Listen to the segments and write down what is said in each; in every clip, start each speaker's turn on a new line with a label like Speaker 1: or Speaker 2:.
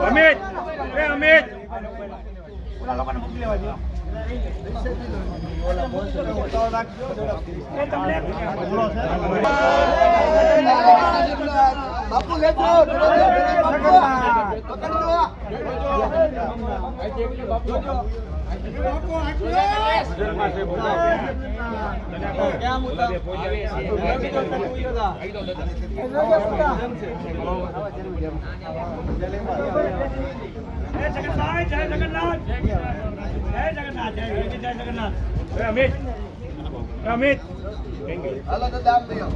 Speaker 1: અમિત એ અમિત ઓલા લોકોને મોકલી લેવા દો
Speaker 2: બાપુ લેજો
Speaker 1: જય જગન્નાથ. જય અમિત. અમિત.
Speaker 2: હાલો તો દામ
Speaker 1: દો.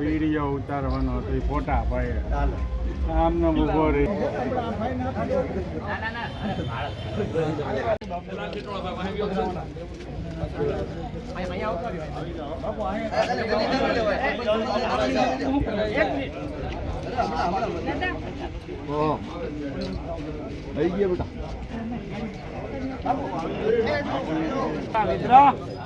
Speaker 3: વીડિયો ઉતારવાનો હતો એ ફોટા ભાઈ. આમનો ઊભો રહી
Speaker 2: થઈ ગયા બેટા.
Speaker 1: મિત્ર.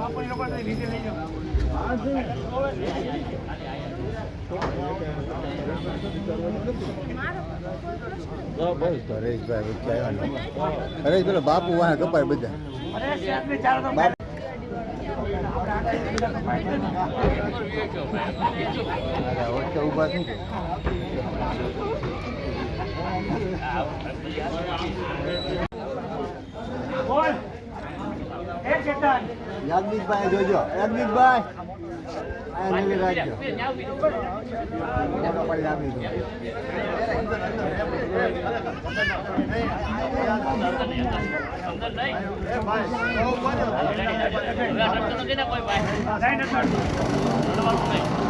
Speaker 1: આ હરેશભાઈ જાઓ
Speaker 2: પેલો બાપુ વાહ કપાય બધા ઊભા શું છે
Speaker 1: બોલ
Speaker 2: યાજ્ઞિકભાઈ જોજો યાજ્ઞિકભાઈ આ રાખજો આપી દો
Speaker 1: નટવર.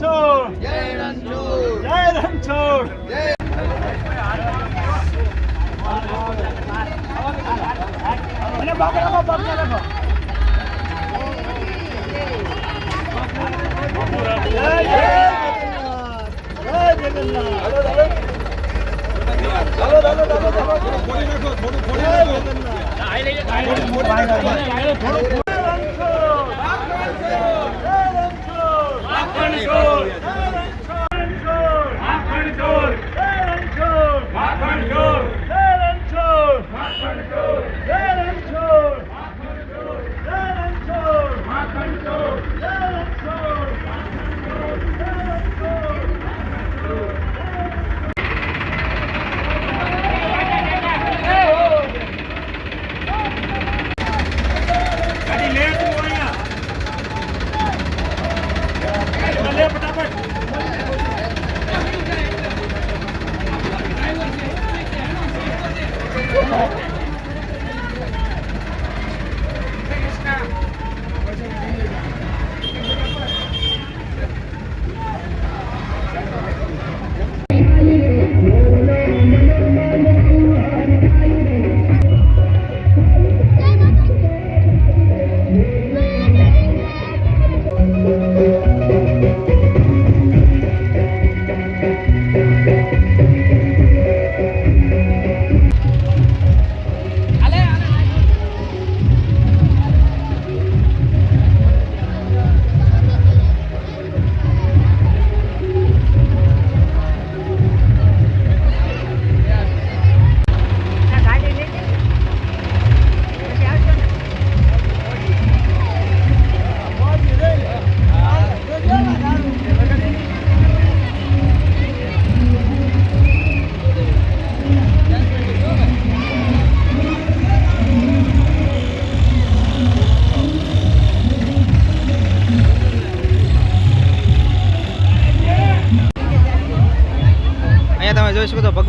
Speaker 1: જય રણછોડ!
Speaker 2: જય રણછોડ
Speaker 1: જય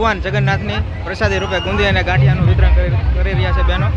Speaker 4: ભગવાન જગન્નાથની પ્રસાદી રૂપે ગુંદી અને ગાંઠિયાનું વિતરણ કરી રહ્યા છે બહેનો.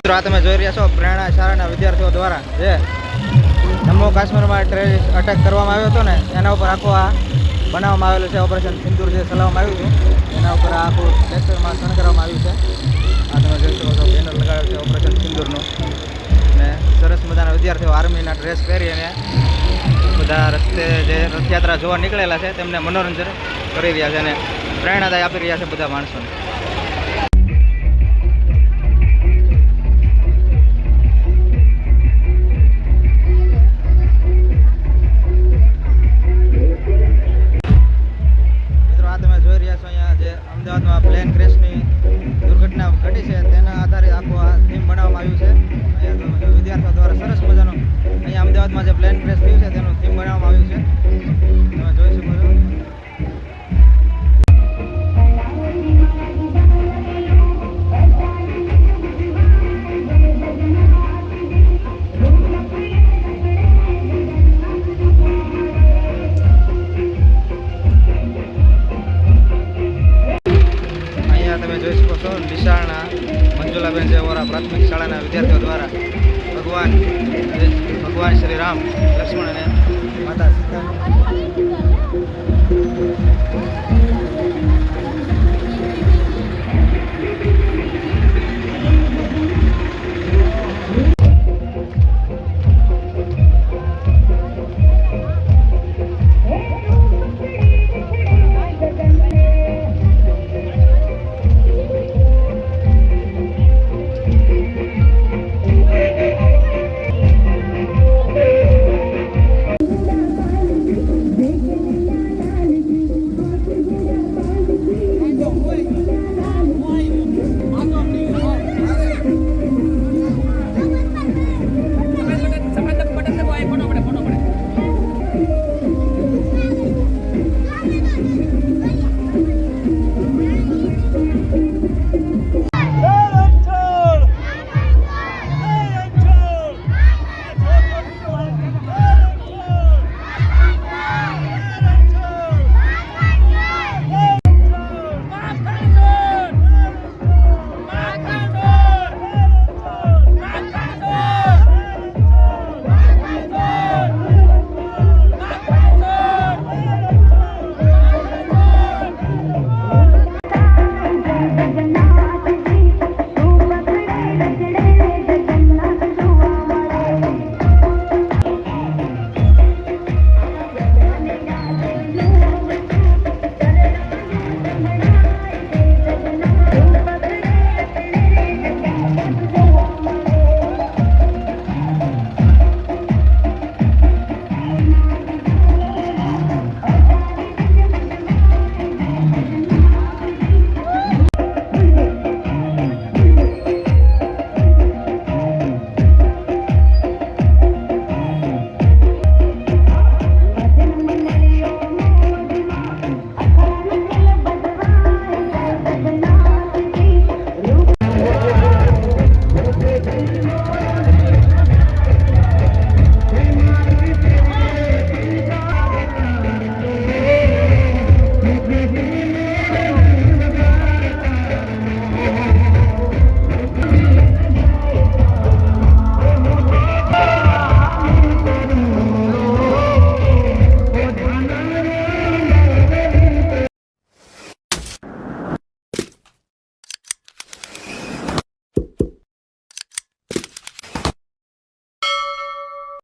Speaker 4: મિત્રો, આ તમે જોઈ રહ્યા છો પ્રેરણા શાળાના વિદ્યાર્થીઓ દ્વારા જે જમ્મુ કાશ્મીરમાં ટેરરિસ્ટ અટેક કરવામાં આવ્યો હતો ને, એના ઉપર આખો આ બનાવવામાં આવેલું છે, ઓપરેશન સિંદૂર જે ચલાવવામાં આવ્યું છે એના ઉપર આખું ટ્રેક્ટરમાં શણગારવામાં આવ્યું છે. આ તમે જોઈ શકો છો બેનર લગાવ્યું છે ઓપરેશન સિંદૂરનું. ને સરસ મજાના વિદ્યાર્થીઓ આર્મીના ડ્રેસ પહેરી અને બધા રસ્તે જે રથયાત્રા જોવા નીકળેલા છે, તેમને મનોરંજન કરી રહ્યા છે અને પ્રેરણાદાય આપી રહ્યા છે બધા માણસોને. જે ભગવાન